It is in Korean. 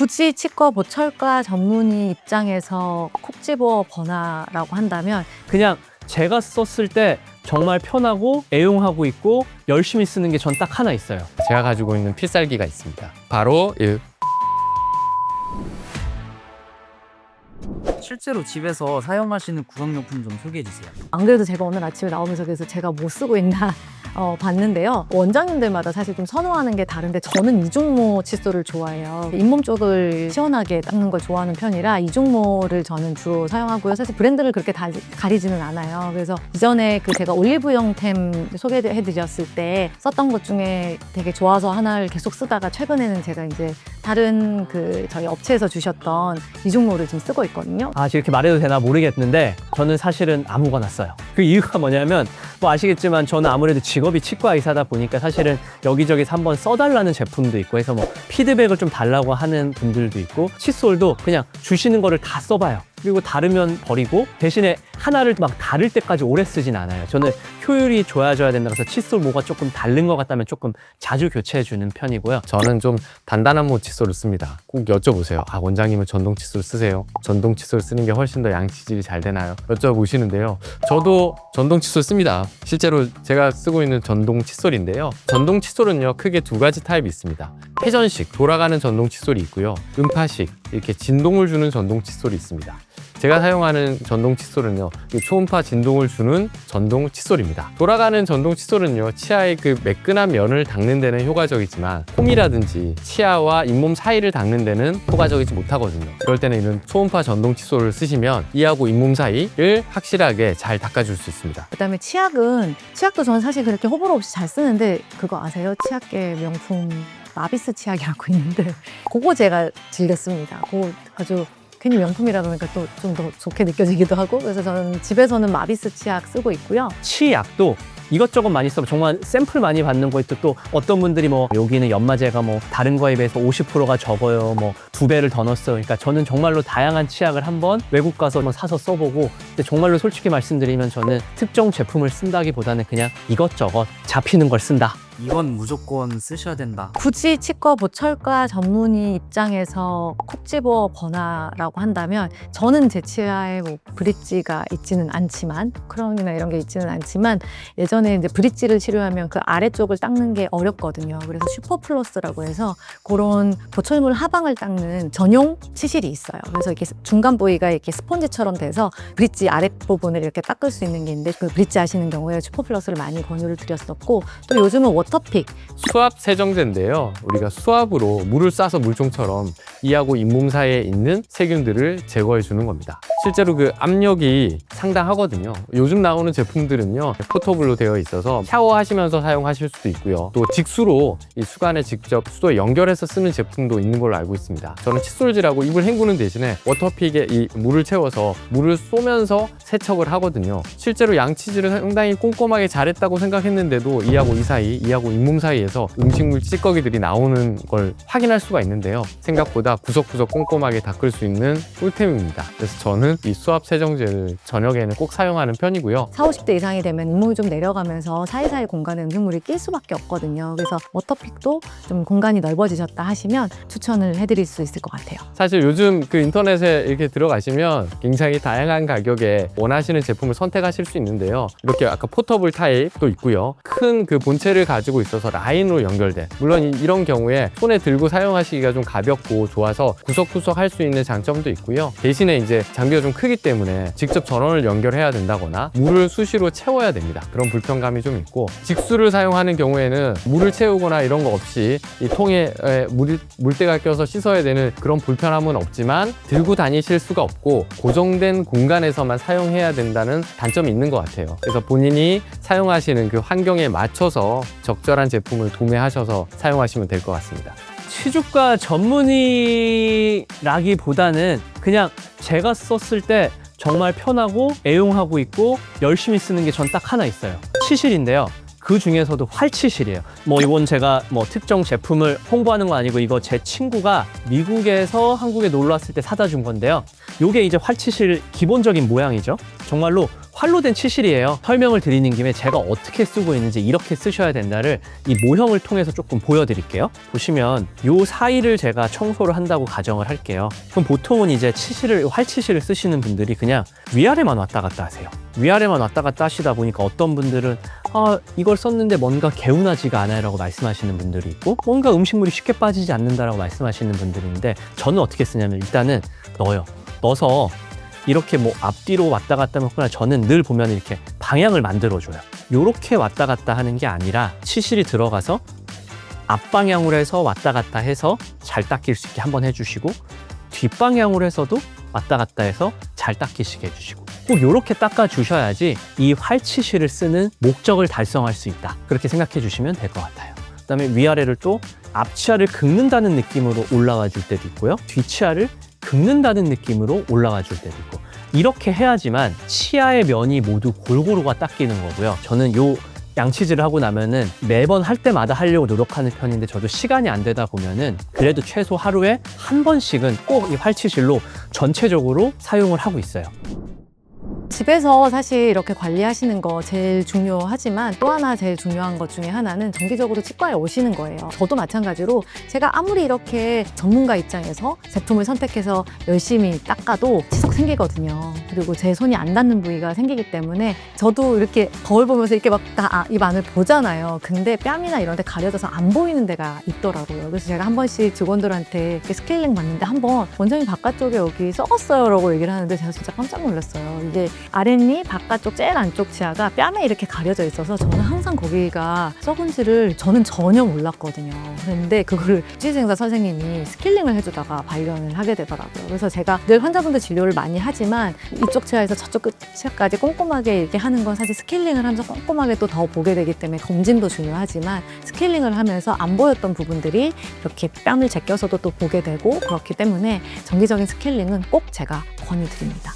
굳이 치과 보철과 전문의 입장에서 콕 집어 번화라고 한다면 그냥 제가 썼을 때 정말 편하고 애용하고 있고 열심히 쓰는 게 전 딱 하나 있어요. 제가 가지고 있는 필살기가 있습니다. 바로 이 실제로 집에서 사용하시는 구강용품 좀 소개해 주세요. 안 그래도 제가 오늘 아침에 나오면서 그래서 제가 뭐 쓰고 있나 어, 봤는데요. 원장님들마다 사실 좀 선호하는 게 다른데 저는 이중모 칫솔을 좋아해요. 잇몸 쪽을 시원하게 닦는 걸 좋아하는 편이라 이중모를 저는 주로 사용하고요. 사실 브랜드를 그렇게 다, 가리지는 않아요. 그래서 이전에 그 제가 올리브영템 소개해드렸을 때 썼던 것 중에 되게 좋아서 하나를 계속 쓰다가 최근에는 제가 이제 다른 그 저희 업체에서 주셨던 이중모를 지금 쓰고 있거든요. 아, 이렇게 말해도 되나 모르겠는데 저는 사실은 아무거나 써요. 그 이유가 뭐냐면 뭐 아시겠지만 저는 아무래도 직업이 치과 의사다 보니까 사실은 여기저기서 한번 써달라는 제품도 있고 해서 뭐 피드백을 좀 달라고 하는 분들도 있고 칫솔도 그냥 주시는 거를 다 써봐요. 그리고 다르면 버리고 대신에 하나를 막 다를 때까지 오래 쓰진 않아요. 저는 효율이 좋아져야 된다 그래서 칫솔 뭐가 조금 다른 것 같다면 조금 자주 교체해 주는 편이고요. 저는 좀 단단한 모 칫솔을 씁니다. 꼭 여쭤보세요. 아 원장님은 전동 칫솔 쓰세요? 전동 칫솔 쓰는 게 훨씬 더 양치질이 잘 되나요? 여쭤보시는데요. 저도 전동 칫솔 씁니다. 실제로 제가 쓰고 있는 전동 칫솔인데요. 전동 칫솔은요 크게 두 가지 타입이 있습니다. 회전식 돌아가는 전동 칫솔이 있고요. 음파식 이렇게 진동을 주는 전동 칫솔이 있습니다. 제가 사용하는 전동 칫솔은요, 이 초음파 진동을 주는 전동 칫솔입니다. 돌아가는 전동 칫솔은요, 치아의 그 매끈한 면을 닦는 데는 효과적이지만, 홈이라든지 치아와 잇몸 사이를 닦는 데는 효과적이지 못하거든요. 그럴 때는 이런 초음파 전동 칫솔을 쓰시면 이하고 잇몸 사이를 확실하게 잘 닦아줄 수 있습니다. 그다음에 치약은 치약도 저는 사실 그렇게 호불호 없이 잘 쓰는데 그거 아세요? 치약계 명품 마비스 치약이라고 있는데 그거 제가 즐겼습니다. 그거 아주 괜히 명품이라 그러니까 또 좀 더 좋게 느껴지기도 하고 그래서 저는 집에서는 마비스 치약 쓰고 있고요. 치약도 이것저것 많이 써 정말 샘플 많이 받는 거 있고 또 어떤 분들이 뭐 여기는 연마제가 뭐 다른 거에 비해서 50%가 적어요. 뭐 두 배를 더 넣었어요. 그러니까 저는 정말로 다양한 치약을 한번 외국 가서 한번 사서 써보고 근데 정말로 솔직히 말씀드리면 저는 특정 제품을 쓴다기보다는 그냥 이것저것 잡히는 걸 쓴다 이건 무조건 쓰셔야 된다. 굳이 치과 보철과 전문의 입장에서 콕 집어 번화라고 한다면 저는 제 치아에 뭐 브릿지가 있지는 않지만 크라운이나 이런 게 있지는 않지만 예전에 이제 브릿지를 치료하면 그 아래쪽을 닦는 게 어렵거든요. 그래서 슈퍼플러스라고 해서 그런 보철물 하방을 닦는 전용 치실이 있어요. 그래서 이렇게 중간 부위가 이렇게 스펀지처럼 돼서 브릿지 아랫부분을 이렇게 닦을 수 있는 게 있는데 그 브릿지 하시는 경우에 슈퍼플러스를 많이 권유를 드렸었고 또 요즘은 워 터픽 수압 세정제인데요. 우리가 수압으로 물을 쏴서 물총처럼 이하고 잇몸 사이에 있는 세균들을 제거해 주는 겁니다. 실제로 그 압력이 상당하거든요. 요즘 나오는 제품들은요, 포터블로 되어 있어서 샤워하시면서 사용하실 수도 있고요. 또 직수로 이 수간에 직접 수도에 연결해서 쓰는 제품도 있는 걸로 알고 있습니다. 저는 칫솔질하고 입을 헹구는 대신에 워터픽에 이 물을 채워서 물을 쏘면서 세척을 하거든요. 실제로 양치질을 상당히 꼼꼼하게 잘했다고 생각했는데도 이하고 이 사이, 이 하고 잇몸 사이에서 음식물 찌꺼기들이 나오는 걸 확인할 수가 있는데요. 생각보다 구석구석 꼼꼼하게 닦을 수 있는 꿀템입니다. 그래서 저는 이 수압 세정제를 저녁에는 꼭 사용하는 편이고요. 40, 50대 이상이 되면 잇몸이 좀 내려가면서 사이사이 공간에 음식물이 낄 수밖에 없거든요. 그래서 워터픽도 좀 공간이 넓어지셨다 하시면 추천을 해드릴 수 있을 것 같아요. 사실 요즘 그 인터넷에 이렇게 들어가시면 굉장히 다양한 가격에 원하시는 제품을 선택하실 수 있는데요. 이렇게 아까 포터블 타입도 있고요. 큰 그 본체를 가지고 있어서 라인으로 연결된 물론 이- 이런 경우에 손에 들고 사용하시기가 좀 가볍고 좋아서 구석구석 할 수 있는 장점도 있고요. 대신에 이제 장비가 좀 크기 때문에 직접 전원을 연결해야 된다거나 물을 수시로 채워야 됩니다. 그런 불편감이 좀 있고 직수를 사용하는 경우에는 물을 채우거나 이런 거 없이 이 통에 에, 물, 물때가 껴서 씻어야 되는 그런 불편함은 없지만 들고 다니실 수가 없고 고정된 공간에서만 사용해야 된다는 단점이 있는 것 같아요. 그래서 본인이 사용하시는 그 환경에 맞춰서 적절한 제품을 구매하셔서 사용하시면 될 것 같습니다. 치주과 전문의라기보다는 그냥 제가 썼을 때 정말 편하고 애용하고 있고 열심히 쓰는 게 전 딱 하나 있어요. 치실인데요. 그 중에서도 활치실이에요. 뭐 이건 제가 뭐 특정 제품을 홍보하는 건 아니고 이거 제 친구가 미국에서 한국에 놀러 왔을 때 사다 준 건데요. 요게 이제 활치실 기본적인 모양이죠. 정말로 활로 된 치실이에요. 설명을 드리는 김에 제가 어떻게 쓰고 있는지 이렇게 쓰셔야 된다를 이 모형을 통해서 조금 보여드릴게요. 보시면 요 사이를 제가 청소를 한다고 가정을 할게요. 그럼 보통은 이제 치실을 활치실을 쓰시는 분들이 그냥 위아래만 왔다 갔다 하세요. 위아래만 왔다 갔다 하시다 보니까 어떤 분들은 아 이걸 썼는데 뭔가 개운하지가 않아요라고 말씀하시는 분들이 있고 뭔가 음식물이 쉽게 빠지지 않는다라고 말씀하시는 분들이 있는데 저는 어떻게 쓰냐면 일단은 넣어요. 넣어서 이렇게 뭐 앞뒤로 왔다 갔다 하거나 저는 늘 보면 이렇게 방향을 만들어줘요. 이렇게 왔다 갔다 하는 게 아니라 치실이 들어가서 앞방향으로 해서 왔다 갔다 해서 잘 닦일 수 있게 한번 해주시고 뒷방향으로 해서도 왔다 갔다 해서 잘 닦이시게 해주시고 꼭 이렇게 닦아 주셔야지 이 활치실을 쓰는 목적을 달성할 수 있다. 그렇게 생각해 주시면 될 것 같아요. 그 다음에 위아래를 또 앞치아를 긁는다는 느낌으로 올라와 줄 때도 있고요. 뒷치아를 긁는다는 느낌으로 올라와 줄 때도 있고 이렇게 해야지만 치아의 면이 모두 골고루가 닦이는 거고요 저는 요 양치질을 하고 나면은 매번 할 때마다 하려고 노력하는 편인데 저도 시간이 안 되다 보면은 그래도 최소 하루에 한 번씩은 꼭 이 활치실로 전체적으로 사용을 하고 있어요. 집에서 사실 이렇게 관리하시는 거 제일 중요하지만 또 하나 제일 중요한 것 중에 하나는 정기적으로 치과에 오시는 거예요. 저도 마찬가지로 제가 아무리 이렇게 전문가 입장에서 제품을 선택해서 열심히 닦아도 치석 생기거든요. 그리고 제 손이 안 닿는 부위가 생기기 때문에 저도 이렇게 거울 보면서 이렇게 막 다 입 안을 보잖아요. 근데 뺨이나 이런 데 가려져서 안 보이는 데가 있더라고요. 그래서 제가 한 번씩 직원들한테 스케일링 받는데 한번 원장님 바깥쪽에 여기 썩었어요 라고 얘기를 하는데 제가 진짜 깜짝 놀랐어요. 이게 아랫니 바깥쪽 제일 안쪽 치아가 뺨에 이렇게 가려져 있어서 저는 항상 거기가 썩은지를 저는 전혀 몰랐거든요. 그런데 그거를 주치생사 선생님이 스킬링을 해주다가 발견을 하게 되더라고요. 그래서 제가 늘 환자분들 진료를 많이 하지만 이쪽 치아에서 저쪽 끝 치아까지 꼼꼼하게 이렇게 하는 건 사실 스킬링을 하면서 꼼꼼하게 또 더 보게 되기 때문에 검진도 중요하지만 스킬링을 하면서 안 보였던 부분들이 이렇게 뺨을 제껴서도 또 보게 되고 그렇기 때문에 정기적인 스킬링은 꼭 제가 권유드립니다.